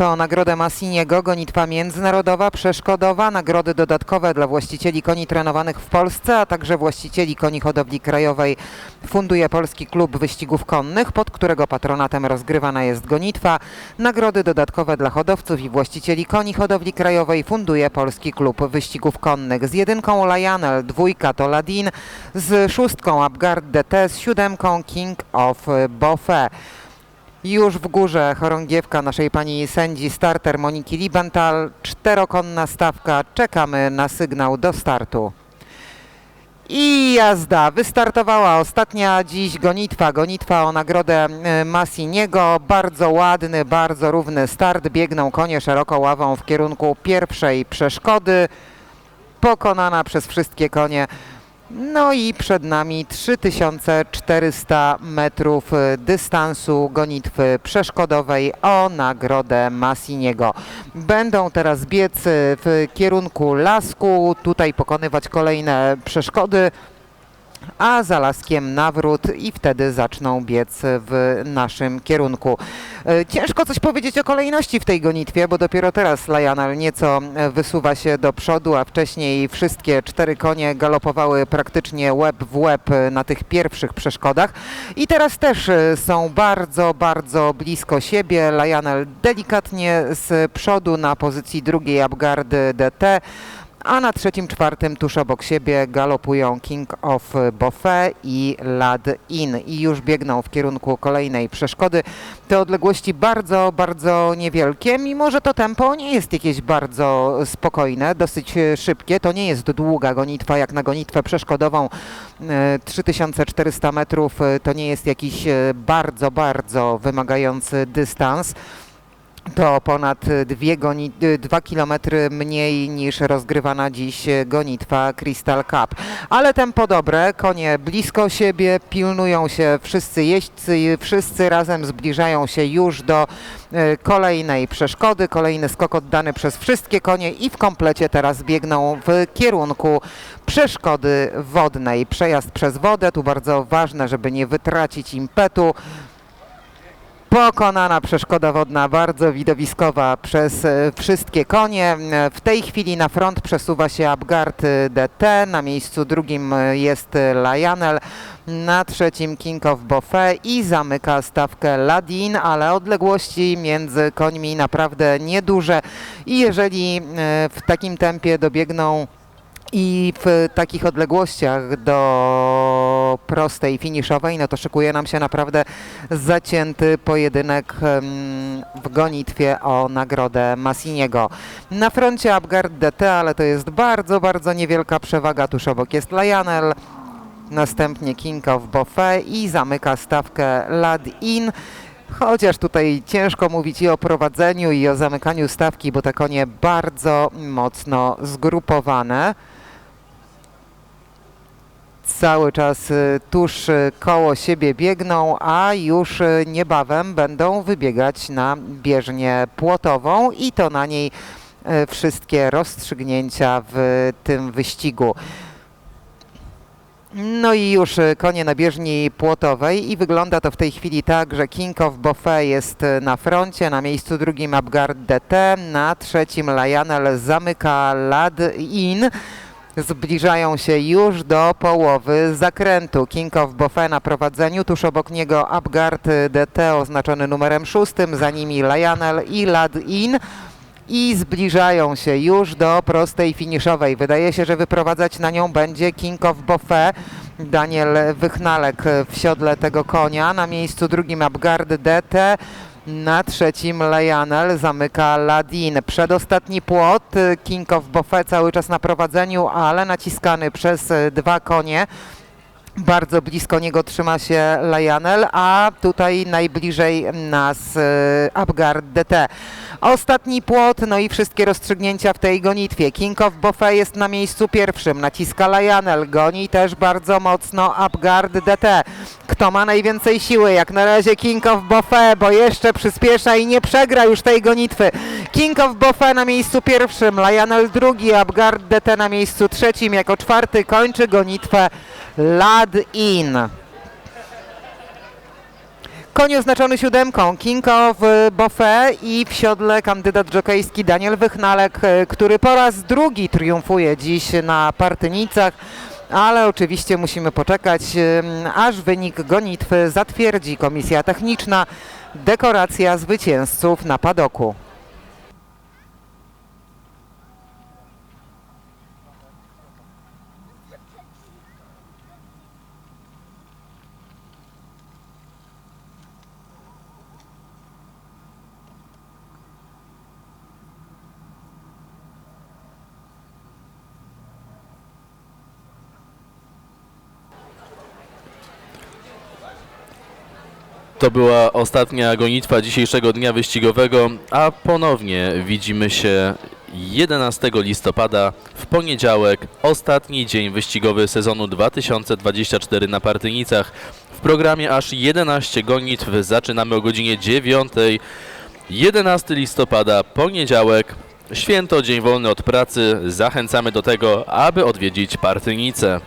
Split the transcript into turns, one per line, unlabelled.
gonitwę o nagrodę Massiniego, gonitwa międzynarodowa, przeszkodowa, nagrody dodatkowe dla właścicieli koni trenowanych w Polsce, a także właścicieli koni hodowli krajowej funduje Polski Klub Wyścigów Konnych, pod którego patronatem rozgrywana jest gonitwa. Nagrody dodatkowe dla hodowców i właścicieli koni hodowli krajowej funduje Polski Klub Wyścigów Konnych. Z jedynką Lionel, dwójka to Ladin, z szóstką Abgard DT, z siódemką King of Buffet. Już w górze chorągiewka naszej pani sędzi starter Moniki Libenthal, czterokonna stawka, czekamy na sygnał do startu. I jazda, wystartowała ostatnia dziś gonitwa, gonitwa o nagrodę e, Massiniego, bardzo ładny, bardzo równy start, biegną konie szeroko ławą w kierunku pierwszej przeszkody, pokonana przez wszystkie konie. No i przed nami 3400 metrów dystansu gonitwy przeszkodowej o nagrodę Massiniego. Będą teraz biec w kierunku lasku, tutaj pokonywać kolejne przeszkody, a za laskiem nawrót i wtedy zaczną biec w naszym kierunku. E, Ciężko coś powiedzieć o kolejności w tej gonitwie, bo dopiero teraz Lionel nieco e, wysuwa się do przodu, a wcześniej wszystkie cztery konie galopowały praktycznie łeb w łeb e, na tych pierwszych przeszkodach i teraz też są bardzo, bardzo blisko siebie. Lionel delikatnie z przodu na pozycji drugiej Abgardy DT, a na trzecim, czwartym tuż obok siebie galopują King of Buffet i Lad In i już biegną w kierunku kolejnej przeszkody. Te odległości bardzo, bardzo niewielkie, mimo że to tempo nie jest jakieś bardzo spokojne, dosyć e, szybkie. To nie jest długa gonitwa jak na gonitwę przeszkodową. E, 3400 metrów e, to nie jest jakiś e, bardzo, bardzo wymagający dystans. To ponad dwie goni, dwa kilometry mniej niż rozgrywana dziś gonitwa Crystal Cup. Ale tempo dobre, konie blisko siebie, pilnują się wszyscy jeźdźcy i wszyscy razem zbliżają się już do y, kolejnej przeszkody. Kolejny skok oddany przez wszystkie konie i w komplecie teraz biegną w kierunku przeszkody wodnej. Przejazd przez wodę, tu bardzo ważne, żeby nie wytracić impetu. Pokonana przeszkoda wodna, bardzo widowiskowa przez e, wszystkie konie. E, W tej chwili na front przesuwa się Abgard e, DT, na miejscu drugim jest Lionel, na trzecim King of Buffet i zamyka stawkę Ladin, ale odległości między końmi naprawdę nieduże i jeżeli w takim tempie dobiegną i w takich odległościach do prostej finiszowej, no to szykuje nam się naprawdę zacięty pojedynek w gonitwie o nagrodę Massiniego. Na froncie Abgard DT, ale to jest bardzo, bardzo niewielka przewaga. Tuż obok jest Lionel, następnie King of Buffet i zamyka stawkę Lad In. Chociaż tutaj ciężko mówić i o prowadzeniu, i o zamykaniu stawki, bo te konie bardzo mocno zgrupowane cały czas y, tuż y, koło siebie biegną, a już y, niebawem będą wybiegać na bieżnię płotową i to na niej wszystkie rozstrzygnięcia w tym wyścigu. No i już konie na bieżni płotowej i wygląda to w tej chwili tak, że King of Buffet jest na froncie, na miejscu drugim Abgard DT, na trzecim Lionel zamyka Lad In. Zbliżają się już do połowy zakrętu. King of Buffet na prowadzeniu, tuż obok niego Abgard DT oznaczony numerem szóstym, za nimi Lionel i Lad In i zbliżają się już do prostej finiszowej. Wydaje się, że wyprowadzać na nią będzie King of Buffet. Daniel Wychnalek w siodle tego konia. Na miejscu drugim Abgard DT. Na trzecim Lionel zamyka Ladin. Przedostatni płot King of Buffet cały czas na prowadzeniu, ale naciskany przez dwa konie. Bardzo blisko niego trzyma się Lionel, a tutaj najbliżej nas e, Abgard DT. Ostatni płot, no i wszystkie rozstrzygnięcia w tej gonitwie. King of Buffet jest na miejscu pierwszym, naciska Lionel, goni też bardzo mocno Abgard DT. Kto ma najwięcej siły? Jak na razie King of Buffet, bo jeszcze przyspiesza i nie przegra już tej gonitwy. King of Buffet na miejscu pierwszym, Lionel drugi, Abgard DT na miejscu trzecim, jako czwarty kończy gonitwę Lad In. koń oznaczony siódemką King of Buffet i w siodle kandydat dżokejski Daniel Wychnalek, e, który po raz drugi triumfuje dziś na Partynicach. Ale oczywiście musimy poczekać, aż wynik gonitwy zatwierdzi komisja techniczna. Dekoracja zwycięzców na padoku.
To była ostatnia gonitwa dzisiejszego dnia wyścigowego, a ponownie widzimy się 11 listopada w poniedziałek, ostatni dzień wyścigowy sezonu 2024 na Partynicach. W programie aż 11 gonitw zaczynamy o godzinie 9. 11 listopada, poniedziałek, święto, dzień wolny od pracy. Zachęcamy do tego, aby odwiedzić Partynice.